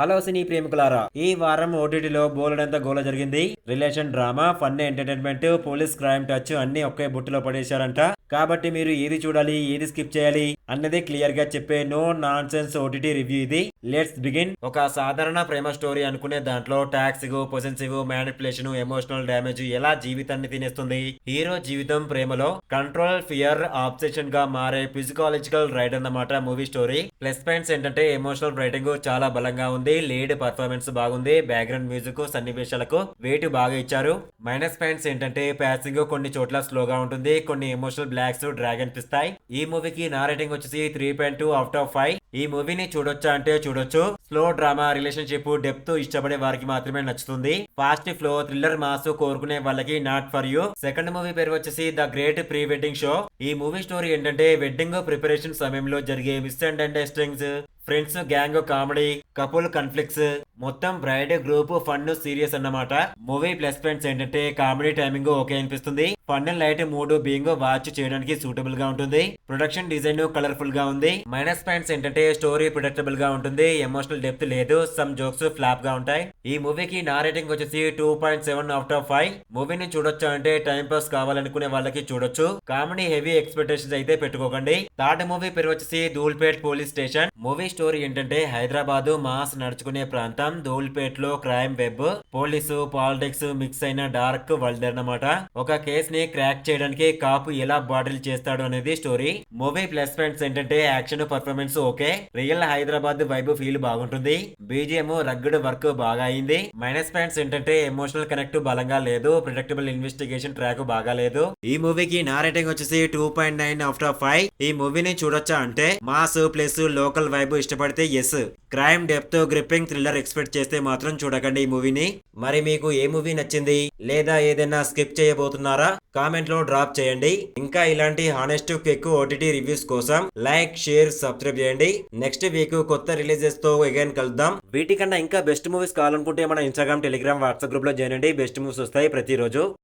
Hello సినీ ప్రేమికులారా ఈ వారం ఓటీటీలో బోలెడంత గోల జరిగింది. Relation drama fun entertainment police crime touch అన్ని ఒకే బుట్టలో పడేశారంట. కాబట్టి మీరు ఏది చూడాలి ఏది స్కిప్ చేయాలి అన్నది క్లియర్గా చెప్పే no nonsense OTT review ఇది. Let's begin. ఒక సాధారణ ప్రేమ స్టోరీ అనుకునే దాంట్లో toxic possessive manipulation emotional damage ఎలా జీవితాన్ని తినేస్తుంది? హీరో జీవితం ప్రేమలో కంట్రోల్ ఫియర్ ఆబ్సెషన్గా మారే ఫిజికాలజికల్ రైడ్ అన్నమాట మూవీ స్టోరీ ప్లస్ పాయింట్స్ ఏంటంటే ఎమోషనల్ రైటింగ్ చాలా బలంగా ఉంది. లీడ్ పర్ఫార్మెన్స్ బాగుంది బ్యాక్గ్రౌండ్ మ్యూజిక్ సన్నివేశాలకు వెయిట్ బాగా ఇచ్చారు. మైనస్ పాయింట్స్ ఏంటంటే ప్యాసింగ్ కొన్ని చోట్ల స్లోగా ఉంటుంది కొన్ని ఎమోషనల్ బ్లాక్స్ డ్రాగ్ అనిపిస్తాయి. ఈ మూవీకి నా రేటింగ్ వచ్చేసి three point two out of five ఈ మూవీని చూడొచ్చా అంటే చూడొచ్చు. స్లో డ్రామా రిలేషన్షిప్ డెప్త్ ఇష్టపడే వారికి మాత్రమే నచ్చుతుంది. ఫాస్ట్ ఫ్లో థ్రిల్లర్ మాస్ కోరుకునే వాళ్ళకి not for you second movie పేరు వచ్చేసి the great pre wedding show ఈ మూవీ స్టోరీ ఏంటంటే వెడ్డింగ్ ప్రిపరేషన్ సమయంలో జరిగే misunderstandings friends gang comedy couple conflicts మొత్తం బ్రైడ్ గ్రూప్ ఫన్ సీరియస్ అన్నమాట. మూవీ ప్లస్ పాయింట్స్ ఏంటంటే కామెడీ టైమింగ్ ఓకే అనిపిస్తుంది. Fun light mood being watch చేయడానికి సూటబుల్గా ఉంటుంది. ప్రొడక్షన్ డిజైన్ కలర్ఫుల్గా ఉంది. మైనస్ పాయింట్స్ ఏంటంటే స్టోరీ ప్రొడక్టబుల్గా ఉంటుంది. ఎమోషనల్ డెప్త్ లేదు. సమ్ జోక్స్ ఫ్లాప్గా ఉంటాయి. ఈ మూవీకి నా రేటింగ్ వచ్చేసి two point seven out of five మూవీని చూడొచ్చు అంటే టైం పాస్ కావాలనుకునే వాళ్ళకి చూడొచ్చు. కామెడీ హెవీ ఎక్స్పెక్టేషన్స్ అయితే పెట్టుకోకండి. థర్డ్ మూవీ పేరు వచ్చేసి Dhoolpet police station movie story ఏంటంటే హైదరాబాద్ మాస్ నడుచుకునే ప్రాంతం ధూల్పేట్లో crime web police politics mix అయిన డార్క్ వరల్డ్ అన్నమాట. ఒక కేస్ని క్రాక్ చేయడానికి కాపు ఎలా బాటిల్ చేస్తాడు అనేది స్టోరీ. మూవీ ప్లస్ పాయింట్స్ ఏంటంటే action performance okay. Real Hyderabad vibe feel బాగుంటుంది. బీజిఎం రగ్గుడ్ వర్క్ బాగా అయింది. మైనస్ పాయింట్స్ ఏంటంటే ఎమోషనల్ కనెక్ట్ బలంగా లేదు. ప్రిడక్టబుల్ ఇన్వెస్టిగేషన్ ట్రాక్ బాగా లేదు. ఈ మూవీకి నా రేటింగ్ వచ్చేసి two point nine after five ఈ మూవీని చూడొచ్చా అంటే మాస్ ప్లస్ లోకల్ వైబ్ ఇష్టపడితే yes crime depth gripping thriller expect చేస్తే మాత్రం చూడకండి ఈ మూవీని. మరి మీకు ఏ మూవీ నచ్చింది? లేదా ఏదైనా స్కిప్ చేయబోతున్నారా? కామెంట్లో డ్రాప్ చేయండి. ఇంకా ఇలాంటి హానెస్ట్ క్విక్ ఓటీటీ రివ్యూస్ కోసం లైక్ షేర్ సబ్స్క్రైబ్ చేయండి. నెక్స్ట్ వీక్ కొత్త రిలీజెస్తో అగైన్ కలుద్దాం. వీటికన్నా ఇంకా బెస్ట్ మూవీస్ కావాలనుకుంటే మన ఇన్స్టాగ్రామ్ టెలిగ్రామ్ వాట్సాప్ గ్రూప్లో చేయండి బెస్ట్ మూవీస్ వస్తాయి ప్రతిరోజు.